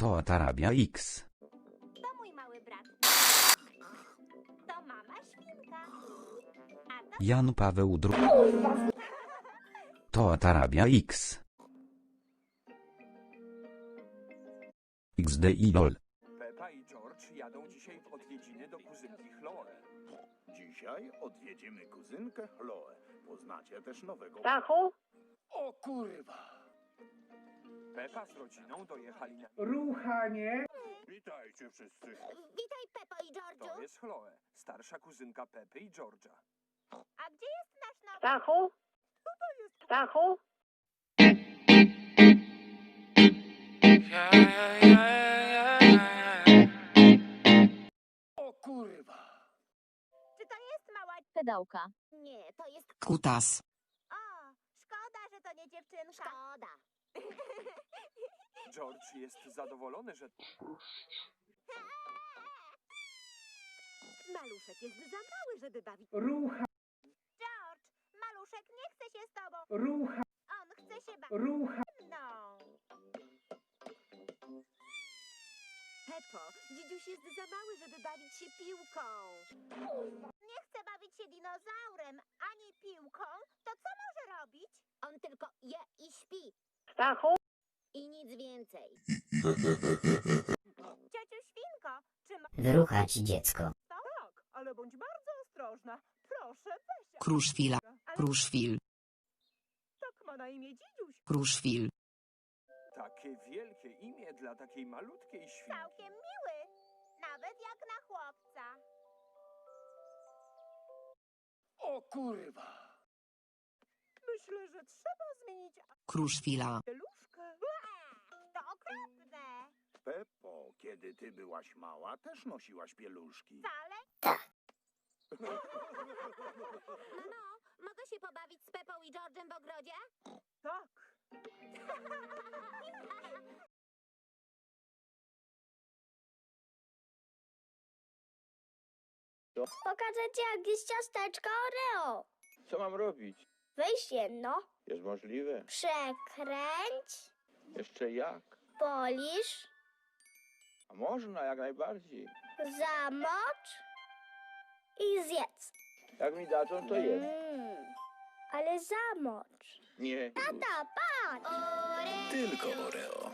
To Tarabia X. To mój mały brat. To mama świnka. A to Jan Paweł II. To Tarabia X. XD i LOL. Pepa i George jadą dzisiaj w odwiedziny do kuzynki Chloe. Dzisiaj odwiedzimy kuzynkę Chloe. Poznacie też nowego... Stachu? O kurwa! Pepa z rodziną dojechali na... Ruchanie. Witajcie wszyscy. Witaj, Pepo i To jest Chloe, starsza kuzynka Pepy i George'a. A gdzie jest nasz nowy... Stachu? Stachu? O kurwa! Czy to jest mała... Pedałka. Nie, to jest... Kutas. O, szkoda, że to nie dziewczynka. Szkoda. George jest zadowolony, że... Maluszek jest za mały, żeby bawić... Rucha. George, maluszek nie chce się z tobą. Rucha. On chce się bawić Rucha. mną. Pepo, dzidziuś jest za mały, żeby bawić się piłką. Nie chce bawić się dinozaurem ani piłką, to co może robić? On tylko je i śpi. Stachu? Nic więcej. Ciociu Świnko, czy ma... Wyruchać dziecko. Tak, ale bądź bardzo ostrożna. Proszę, weź. Kruszwila. Kruszwil. tak ma na imię dzidziuś. Kruszwil. Takie wielkie imię dla takiej malutkiej świnki. Całkiem miły. Nawet jak na chłopca. O kurwa! Myślę, że trzeba zmienić Kruszwila. Peppo, kiedy ty byłaś mała, też nosiłaś pieluszki. Wcale? Mamo, mogę się pobawić z Pepą i George'em w ogrodzie? Tak. Pokażę ci jakieś ciasteczko Oreo. Co mam robić? Weź jedno, Jest możliwe? przekręć, Jeszcze jak? polisz, A można, jak najbardziej. zamocz i zjedz. Jak mi dadzą, to jest. Mm, ale zamocz. Nie. Tata, patrz! Tylko Oreo. Oreo,